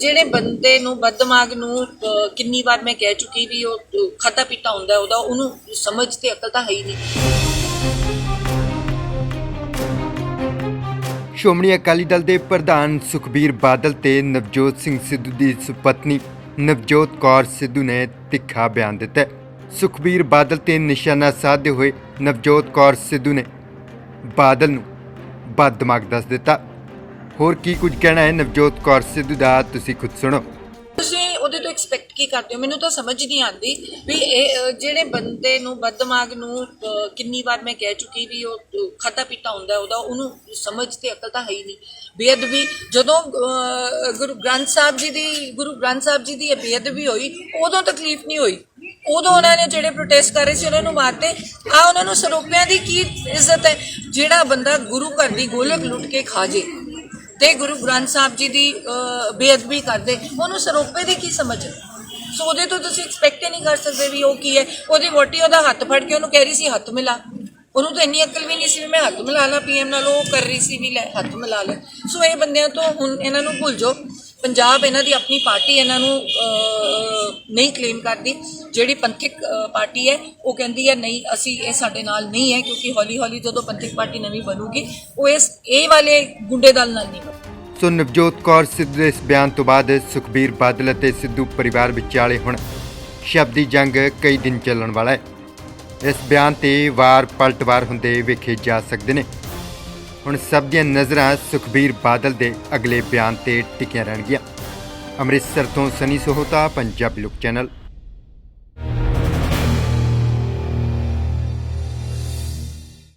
ਜਿਹੜੇ ਬੰਦੇ ਨੂੰ ਬਦਦਮਾਗ ਨੂੰ ਕਿੰਨੀ ਵਾਰ ਮੈਂ ਕਹਿ ਚੁੱਕੀ ਵੀ ਉਹ ਖਾਤਾ ਪੀਤਾ ਹੁੰਦਾ ਉਹਦਾ, ਉਹਨੂੰ ਸਮਝ ਤੇ ਅਕਲ ਤਾਂ ਹੈ ਹੀ ਨਹੀਂ। ਸ਼੍ਰੋਮਣੀ ਅਕਾਲੀ ਦਲ ਦੇ ਪ੍ਰਧਾਨ ਸੁਖਬੀਰ ਬਾਦਲ ਤੇ ਨਵਜੋਤ ਸਿੰਘ ਸਿੱਧੂ ਦੀ ਸੁਪਤਨੀ ਨਵਜੋਤ ਕੌਰ ਸਿੱਧੂ ਨੇ ਤਿੱਖਾ ਬਿਆਨ ਦਿੱਤਾ ਸੁਖਬੀਰ ਬਾਦਲ ਤੇ ਨਿਸ਼ਾਨਾ ਸਾਧਦੇ ਹੋਏ ਨਵਜੋਤ ਕੌਰ ਸਿੱਧੂ ਨੇ ਬਾਦਲ ਨੂੰ ਬਦਦਮਾਗ ਦੱਸ ਦਿੱਤਾ। ਹੋਰ ਕੀ ਕੁਝ ਕਹਿਣਾ ਹੈ ਨਵਜੋਤ ਕੌਰ ਸਿੱਧੂ ਦਾ, ਤੁਸੀਂ ਖੁਦ ਸੁਣੋ। ਤੁਸੀਂ ਉਹਦੇ ਤੋਂ ਐਕਸਪੈਕਟ ਕੀ ਕਰਦੇ ਹੋ? ਮੈਨੂੰ ਤਾਂ ਸਮਝ ਨਹੀਂ ਆਉਂਦੀ ਵੀ ਇਹ ਜਿਹੜੇ ਬੰਦੇ ਨੂੰ ਬਦਦਮਾਗ ਨੂੰ ਕਿੰਨੀ ਵਾਰ ਮੈਂ ਕਹਿ ਚੁੱਕੀ ਵੀ ਉਹ ਖਾਤਾ ਪੀਤਾ ਹੁੰਦਾ ਉਹਦਾ, ਉਹਨੂੰ ਸਮਝ ਤੇ ਅਕਲ ਤਾਂ ਹੈ ਹੀ ਨਹੀਂ। ਬੇਅਦਬੀ, ਜਦੋਂ ਗੁਰੂ ਗ੍ਰੰਥ ਸਾਹਿਬ ਜੀ ਦੀ, ਗੁਰੂ ਗ੍ਰੰਥ ਸਾਹਿਬ ਜੀ ਦੀ ਇਹ ਬੇਅਦਬੀ ਹੋਈ, ਉਦੋਂ ਤਕਲੀਫ ਨਹੀਂ ਹੋਈ। ਉਦੋਂ ਉਹਨਾਂ ਨੇ ਜਿਹੜੇ ਪ੍ਰੋਟੈਸਟ ਕਰ ਰਹੇ ਸੀ, ਉਹਨਾਂ ਨੂੰ ਮਾਰਤੇ। ਆ ਉਹਨਾਂ ਨੂੰ ਸਰੋਪਿਆਂ ਦੀ ਕੀ ਇੱਜ਼ਤ ਹੈ? ਜਿਹੜਾ ਬੰਦਾ ਗੁਰੂ ਘਰ ਦੀ ਗੋਲਕ ਲੁੱਟ ਕੇ ਖਾ ਜੇ। ਤੇ ਗੁਰੂ ਗ੍ਰੰਥ ਸਾਹਿਬ ਜੀ ਦੀ ਬੇਅਦਬੀ ਕਰਦੇ। ਉਹਨੂੰ ਸਰੋਪੇ ਦੀ ਕੀ ਸਮਝ? ਸੋ ਉਹਦੇ ਤੋਂ ਤੁਸੀਂ ਐਕਸਪੈਕਟ ਹੀ ਨਹੀਂ ਕਰ ਸਕਦੇ ਵੀ ਉਹ ਕੀ ਹੈ। ਉਹਦੀ ਵੋਟੀ ਉਹਦਾ ਹੱਥ ਫੜ ਕੇ ਉਹਨੂੰ ਕਹਿ ਰਹੀ ਸੀ, ਹੱਥ ਮਿਲਾ। ਉਹਨੂੰ ਤਾਂ ਇੰਨੀ ਅਕਲ ਵੀ ਨਹੀਂ ਸੀ ਵੀ ਮੈਂ ਹੱਥ ਮਿਲਾ ਲਾ, ਪੀਐਮ ਨਾਲ ਉਹ ਕਰ ਰਹੀ ਸੀ ਵੀ ਲੈ, ਹੱਥ ਮਿਲਾ ਲੈ। ਸੋ ਇਹ ਬੰਦਿਆਂ ਤੋਂ ਹੁਣ ਇਹਨਾਂ ਨੂੰ ਭੁੱਲ ਜਾਓ। ਪੰਜਾਬ ਇਹਨਾਂ ਦੀ ਆਪਣੀ ਪਾਰਟੀ ਇਹਨਾਂ ਨੂੰ ਨਹੀਂ ਕਲੇਮ ਕਰਦੀ। ਜਿਹੜੀ ਪੰਥਕ ਪਾਰਟੀ ਹੈ, ਉਹ ਕਹਿੰਦੀ ਹੈ, ਨਹੀਂ, ਅਸੀਂ ਇਹ ਸਾਡੇ ਨਾਲ ਨਹੀਂ ਹੈ, ਕਿਉਂਕਿ ਹੌਲੀ ਹੌਲੀ ਜਦੋਂ ਪੰਥਕ ਪਾਰਟੀ ਨਵੀਂ ਬਣੂਗੀ, ਉਹ ਇਸ, ਇਹ ਵਾਲੇ ਗੁੰਡੇ ਦਲ ਨਾਲ ਨਹੀਂ ਸੋ ਨਵਜੋਤ ਕੌਰ ਸਿੱਧੂ ਦੇ ਇਸ ਬਿਆਨ ਤੋਂ ਬਾਅਦ ਸੁਖਬੀਰ ਬਾਦਲ ਅਤੇ ਸਿੱਧੂ ਪਰਿਵਾਰ ਵਿਚਾਲੇ ਹੁਣ ਸ਼ਬਦੀ ਜੰਗ ਕਈ ਦਿਨ ਚੱਲਣ ਵਾਲਾ ਹੈ। ਇਸ ਬਿਆਨ ਤੇ ਵਾਰ ਪਲਟਵਾਰ ਹੁੰਦੇ ਵੇਖੇ ਜਾ ਸਕਦੇ ਨੇ। ਹੁਣ ਸਭ ਦੀਆਂ ਨਜ਼ਰਾਂ ਸੁਖਬੀਰ ਬਾਦਲ ਦੇ ਅਗਲੇ ਬਿਆਨ ਤੇ ਟਿਕੀਆਂ ਰਹਿਣਗੀਆਂ। ਅੰਮ੍ਰਿਤਸਰ ਤੋਂ ਸਨੀ ਸੋਹਤਾ, ਪੰਜਾਬੀ ਲੋਕ ਚੈਨਲ।